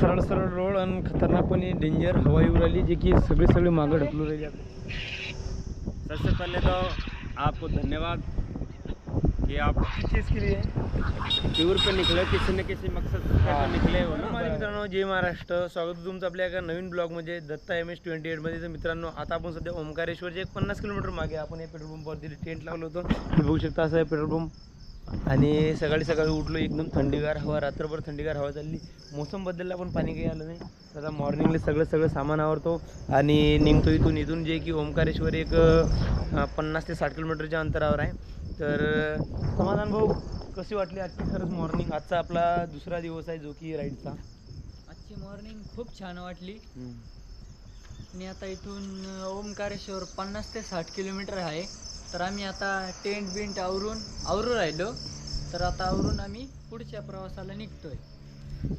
सरळ सरळ रोड आणि खतरनाकपणे डेंजर हवा येऊ राहिली जे की सगळे सगळे मागं ढकलू राहिली. सबसे पहले तो आपको धन्यवाद कि आप किस चीज़ के लिए टूर पे निकले किसी न किसी मकसद निकले हो ना? मित्रांनो जय महाराष्ट्र. स्वागत तुमचं आपल्या एका नवीन ब्लॉगमध्ये दत्ता एम एस ट्वेंटी एटमध्ये तर मित्रांनो आता आपण सध्या ओंकारेश्वरचे एक पन्नास किलोमीटर मागे आपण या पेट्रोल पंपावरती टेंट लावलं होतं. तुम्ही बघू शकता असं पेट्रोल पंप आणि सकाळी सकाळी उठलो एकदम थंडीगार हवा रात्रभर थंडीगार हवा चालली. मोसम बदलला पण पाणी काही आलं नाही. आता मॉर्निंगला सगळं सगळं सामान आवरतो आणि निघतो इथून इथून जे की ओंकारेश्वर एक पन्नास ते साठ किलोमीटरच्या अंतरावर आहे. तर समाधान भाऊ कशी वाटली आजची खरंच मॉर्निंग आजचा आपला दुसरा दिवस आहे जो की राईडचा आजची मॉर्निंग खूप छान वाटली. आणि आता इथून अ, ओमकारेश्वर पन्नास ते साठ किलोमीटर आहे. तर आम्ही आता टेंट बिंट आवरून आवरून राहिलो. तर आता आवरून आम्ही पुढच्या प्रवासाला निघतोय.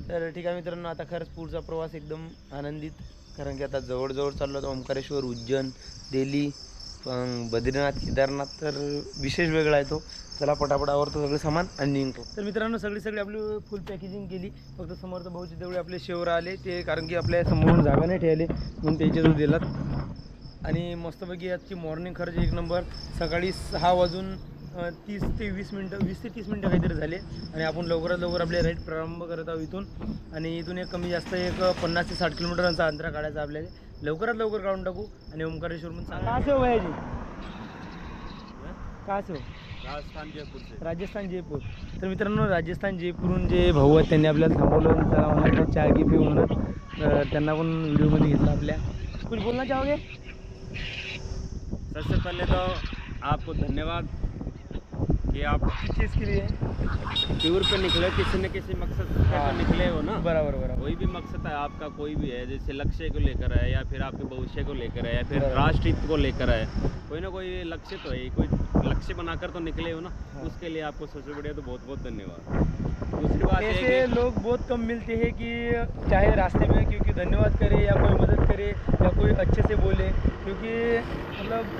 तर ठीक आहे मित्रांनो आता खरंच पुढचा प्रवास एकदम आनंदित. कारण की आता जवळजवळ चाललो तर ओंकारेश्वर उज्जैन दिल्ली पण बद्रीनाथ केदारनाथ तर विशेष वेगळा आहे तो. चला पटापट आवरतो सगळं सामान आणि निघतो. तर मित्रांनो सगळी सगळी आपली फुल पॅकेजिंग केली. फक्त समोरचं भाऊचे तेवढे आपले शेवर आले. ते कारण की आपल्या समोरून जागा नाही ठेवले. म्हणून त्याच्यातून दिलात. आणि मस्तपैकी आजची मॉर्निंग खरंच एक नंबर सकाळी सहा वाजून तीस ते वीस मिनटं वीस ते तीस मिनटं काहीतरी झाले. आणि आपण लवकरात लवकर आपले राईड प्रारंभ करत आहोत इथून. आणि इथून एक कमी जास्त एक पन्नास ते साठ किलोमीटरांचा अंतर काढायचा आपल्याला. लवकरात लवकर काढून टाकू आणि ओंकारेश्वर म्हणून का से हो भैयाजी का से हो राजस्थान जयपुर राजस्थान जयपूर. तर मित्रांनो राजस्थान जयपूरहून जे भाऊ आहेत त्यांनी आपल्याला थांबवलं चला मला चहा घे पिऊ म्हणत तर त्यांना पण व्हिडिओमध्ये घेतलं आपल्या. कुछ बोलना चाहोगे सबसे पहले तो आपको धन्यवाद कि आप किस चीज़ के लिए टूर पे निकले किसी न किसी मकसद से हाँ. तो निकले हो ना बराबर बराबर कोई भी मकसद है आपका कोई भी है जैसे लक्ष्य को लेकर है या फिर आपके भविष्य को लेकर है या फिर बराबर। राष्ट्र को लेकर है कोई ना कोई लक्ष्य तो है कोई लक्ष्य बनाकर तो निकले हो ना हाँ। उसके लिए आपको सबसे बढ़िया तो बहुत बहुत धन्यवाद दूसरी बात ऐसे लोग बहुत कम मिलते हैं कि चाहे रास्ते में क्योंकि धन्यवाद करे या कोई मदद करे या कोई अच्छे से बोले क्योंकि मतलब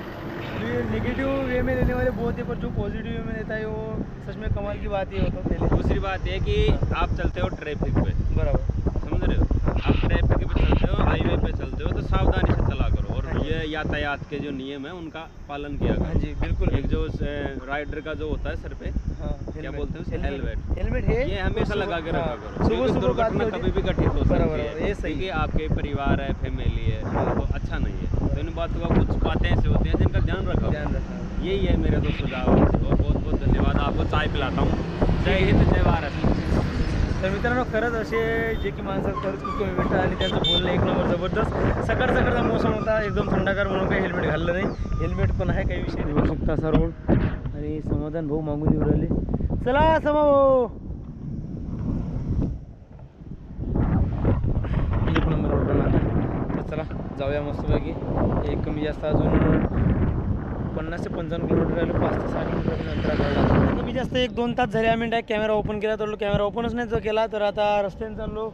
ये नेगेटिव वे में लेने वाले बहुत है पर जो पॉजिटिव वे में लेता है वो सच में कमाल की बात ही होता पहले। दूसरी बात ये कि आप चलते हो ट्रैफ़िक पे। बराबर। समझ रहे हो? आप ट्रैफ़िक पे चलते हो हाईवे पे चलते हो तो सावधानी से चला करो। और हाँ ये यातायात के जो नियम है उनका पालन किया हाँ करो जी बिल्कुल। एक जो राइडर का जो होता है सर पे हाँ क्या बोलते हैं? हेलमेट। हेलमेट। है? ये हमेशा लगा के रखा करो। सुबह सुबह दुर्घटना कभी भी घटित हो सकती बराबर, है। ये सही। है। आपके परिवार है फैमिली है। तो अच्छा नहीं है। तो इन बातों का कुछ बातें ऐसी होती हैं जिनका ध्यान रखो। ध्यान रखना। यही है मेरा तो सुझाव। और बहुत बहुत धन्यवाद। आपको चाय पिलाता हूँ। जय हिंद जय भारत। तर मित्रांनो खरंच असे जे की माणसं खरंच खूप कमी भेटतात आणि त्यांचं बोलणं एक नंबर जबरदस्त. सकाळ सकाळचा मोसम होता एकदम थंडागार म्हणून काही हेल्मेट घाललं नाही. हेल्मेट पण आहे काही विषय नाही. बघू शकता असा रोड आणि समाधान भाऊ मागून येऊ राहिले. चला समा. भाऊ रोड आता तर चला जाऊया मस्तपैकी. एक कमी जास्त अजून पन्नास ते पंचावन्न किलोमीटर राहिलो पाच ते सहा किलोमीटर काढला कमी जास्त एक दोन तास झाले आम्ही डायरेक्ट कॅमेरा ओपन केला तर कॅमेरा ओपनच नाही जो केला तर आता रस्त्याने चाललो.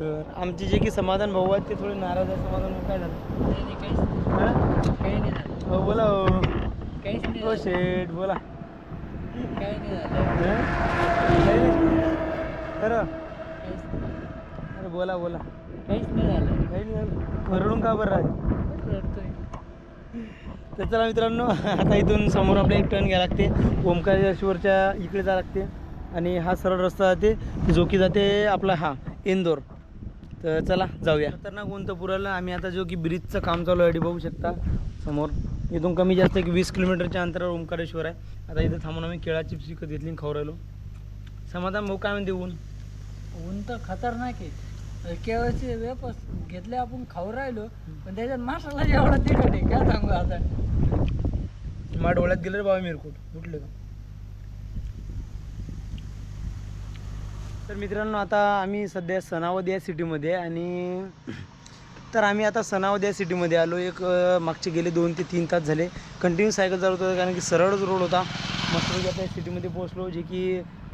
तर आमचे जे की समाधान भाऊ आहेत ते थोडे नाराज आहे समाधान भाऊ काय झालं? काही नाही काहीच हा? काही नाही झालं. हो बोला हो. काहीच नाही हो बोला. काही नाही झालं. अरे बोला बोला. काहीच नाही झालं काही नाही झालं रडून का बरं रडतोय तर चला मित्रांनो आता इथून समोर आपल्या एक टर्न घ्यायला लागते. ओंकारेश्वरच्या इकडे जावं लागते. आणि हा सरळ रस्ता जाते जो की जाते आपला हा इंदोर. तर चला जाऊया. खतरनाक गोंतपुराला आम्ही आता जो की ब्रिजचं काम चालू आहे बघू शकता. समोर. इथून कमी जास्त एक वीस किलोमीटरच्या अंतरावर ओंकारेश्वर आहे. आता इथं थांबून आम्ही केळा चिप्स विकत घेतली खाऊ राहिलो. समाधान भाऊ काय म्हणते ऊन? ऊन तर खतरनाक आहे. केळाचे वेपस घेतले आपण खाऊ राहिलो पण त्याच्यात मासाला एवढा तिखट आहे काय सांगू आता? माझ्या डोळ्यात गेलं रे बाबा मिरकूट उठले का? तर मित्रांनो आता आम्ही सध्या सनावद या सिटीमध्ये आणि तर आम्ही आता सनावद या सिटीमध्ये आलो. एक मागचे गेले दोन ते तीन तास झाले. कंटिन्यू सायकल चालवत होतं कारण की सरळच रोड होता. मस्त आता या सिटीमध्ये पोहोचलो जे की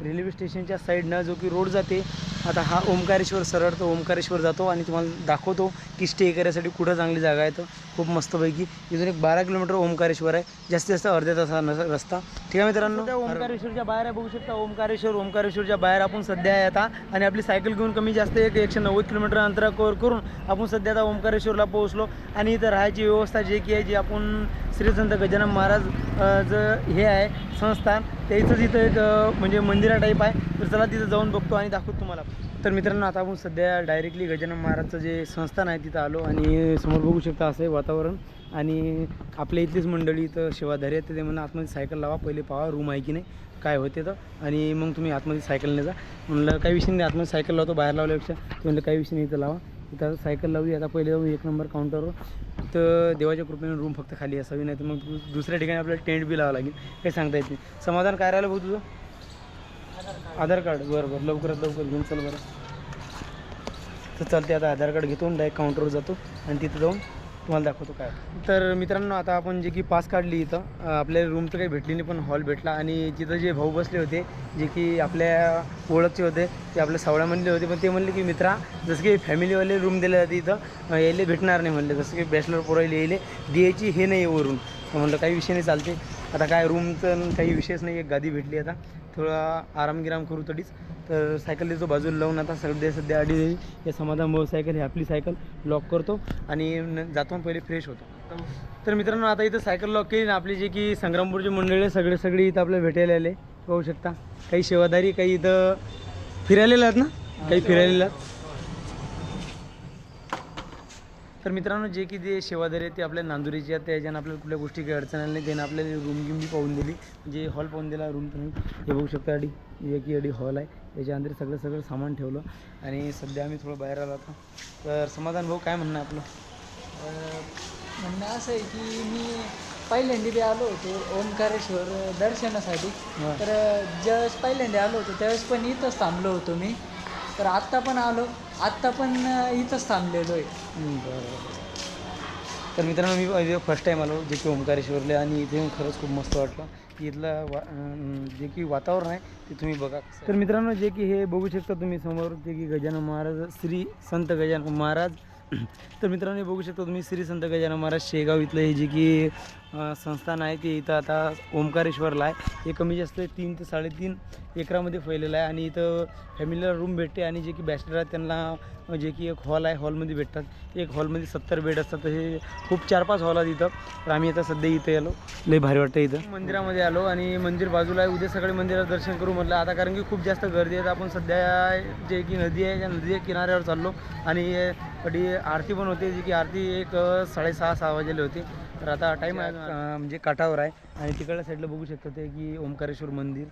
रेल्वे स्टेशनच्या साईडनं जो की रोड जाते आता हा ओंकारेश्वर सरळ तो ओंकारेश्वर जातो आणि तुम्हाला दाखवतो की स्टे करायसाठी कुठं चांगली जागा आहे तर खूप मस्तपैकी. इथून एक बारा किलोमीटर ओंकारेश्वर आहे. जास्तीत जास्त अर्ध्या तासा रस्ता. ठीक आहे मित्रांनो? ओंकारेश्वरच्या बाहेर आहे बघू शकता ओंकारेश्वर. ओंकारेश्वरच्या बाहेर आपण सध्या आहे आता. आणि आपली सायकल घेऊन कमी जास्त एक एकशे नव्वद किलोमीटर अंतरा कव्हर करून आपण सध्या आता ओंकारेश्वरला पोहोचलो. आणि इथं राहायची व्यवस्था जे की आहे जी आपण श्री संत गजानन महाराज ज हे आहे संस्थान. त्याचंच इथं एक म्हणजे मंदिरा टाईप आहे. तर चला तिथं जाऊन बघतो आणि दाखवतो तुम्हाला. तर मित्रांनो आता आपण सध्या डायरेक्टली गजानन महाराजचं जे संस्थान आहे तिथं आलो आणि समोर बघू शकता असं आहे वातावरण. आणि आपल्या इथलीच मंडळी इथं शिवाधारी आहेत. ते म्हणून आतमध्ये सायकल लावा पहिले पाहा रूम आहे की नाही काय होते तर. आणि मग तुम्ही आतमध्ये सायकलने जा. म्हणलं काही विषय नाही आतमध्ये सायकल लावतो बाहेर लावल्यापेक्षा. म्हणलं काही विषय नाही इथं लावा. इथं सायकल लावली आता पहिले जाऊ एक नंबर काउंटरवर तर देवाच्या कृपेने रूम फक्त खाली असावी नाही तर मग दुसऱ्या ठिकाणी आपल्याला टेंट बी लावावं लागेल. काही सांगता येत नाही. समाधान काय राहिलं भाऊ तुझं? आधार कार्ड. बरं बरं. लवकरात लवकर घेऊन चल बरं. तर चालते आता आधार कार्ड घेतो डायरेक्ट काउंटरवर जातो. आणि तिथं जाऊन तुम्हाला दाखवतो काय. तर मित्रांनो आता आपण जे की पास काढली इथं आपल्या आपल्याला रूम तर काही भेटली नाही पण हॉल भेटला आणि तिथं जे भाऊ बसले होते जे की आपल्या ओळखचे होते ते आपल्या सावळ्यामधले होते पण ते म्हणले की मित्रा जसं की फॅमिलीवाले रूम दिले जाते इथं यायले भेटणार नाही म्हणले जसं की बॅचलर पोरायला यायले द्यायची हे नाही आहे वरून. म्हणलं काही विषय नाही चालते आता काय रूमचं काही विषयच नाही एक गादी भेटली आता. थोडा आरामगिराम करू तडीच. तर सायकल बाजूला लावून आता सध्या सध्या अडी हे समाधान भाऊ सायकल ही आपली सायकल लॉक करतो आणि न- जातो आणि पहिले फ्रेश होतो. तर मित्रांनो आता इथं सायकल लॉक केली ना आपली जे की संग्रामपूरची मंडळी आहे, सगळे सगळे इथं आपल्याला भेटायला आले. पाहू शकता. काही सेवादारी काही इथं फिरायला आहेत ना? काही फिरायलेला आहेत. तर मित्रांनो जे की जे सेवादारी आहेत ते आपल्या नांदुरीचे आहेत त्याच्यानं आपल्याला कुठल्या गोष्टी काही अडचण आली नाही. त्यानं आपल्याला रूम गिम बी पाहून दिली. म्हणजे हॉल पाहून दिला रूम तुम्ही. हे बघू शकता अडी एक अडी हॉल आहे. त्याच्या अंदर सगळं सगळं सामान ठेवलं. आणि सध्या आम्ही थोडं बाहेर आलो आता. तर समाधान भाऊ काय म्हणणं आहे आपलं? म्हणणं असं आहे की मी पहिल्यांदा बी आलो होतो ओंकारेश्वर दर्शनासाठी. तर ज्यावेळेस पहिल्यांदा आलो होतो त्यावेळेस पण इथंच थांबलो होतो मी. तर आत्ता पण आलो. आत्ता पण इथंच थांबलेलो आहे. बरं बरं. तर मित्रांनो मी फर्स्ट टाईम आलो जे की ओंकारेश्वरला आणि इथे येऊन खरंच खूप मस्त वाटलं. की इथलं वा जे की वातावरण आहे ते तुम्ही बघा तर मित्रांनो जे की हे बघू शकता तुम्ही समोर जे की गजानन महाराज श्री संत गजानन महाराज. तर मित्रांनो हे बघू शकता तुम्ही श्री संत गजानन महाराज शेगाव इथलं हे जे की संस्थान आहे ते इथं आता ओंकारेश्वरला आहे. हे कमी जास्त तीन ते साडेतीन एकरामध्ये फैलेलं आहे आणि इथं फॅमिलीला रूम भेटते आणि जे की बॅचलर आहेत त्यांना जे की एक हॉल आहे हॉलमध्ये भेटतात. एक हॉलमध्ये सत्तर बेड असतात हे खूप चार पाच हॉल आहेत इथं. तर आम्ही आता सध्या इथं आलो. लई भारी वाटतं इथं. मंदिरामध्ये आलो आणि मंदिर बाजूला आहे. उद्या सकाळी मंदिरात दर्शन करू म्हटलं. आता कारण की खूप जास्त गर्दी आहे आपण सध्या जे की नदी आहे त्या नदीच्या किनाऱ्यावर चाललो. आणि कधी आरती पण होते जी की आरती एक साडेसहा सहा वाजेले होते. तर आता टाईम आहे अं, म्हणजे काठावर आहे. आणि तिकडल्या साईडला बघू शकता ते की ओंकारेश्वर मंदिर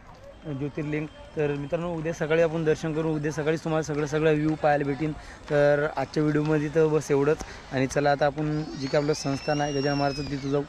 ज्योतिर्लिंग. तर मित्रांनो उद्या सकाळी आपण दर्शन करू. उद्या सकाळीच तुम्हाला सगळं सगळं व्ह्यू पाहायला भेटेन. तर आजच्या व्हिडिओमध्ये तर बस एवढंच. आणि चला आता आपण जे काही आपलं संस्थान आहे गजानन महाराजचं तिथं जाऊ.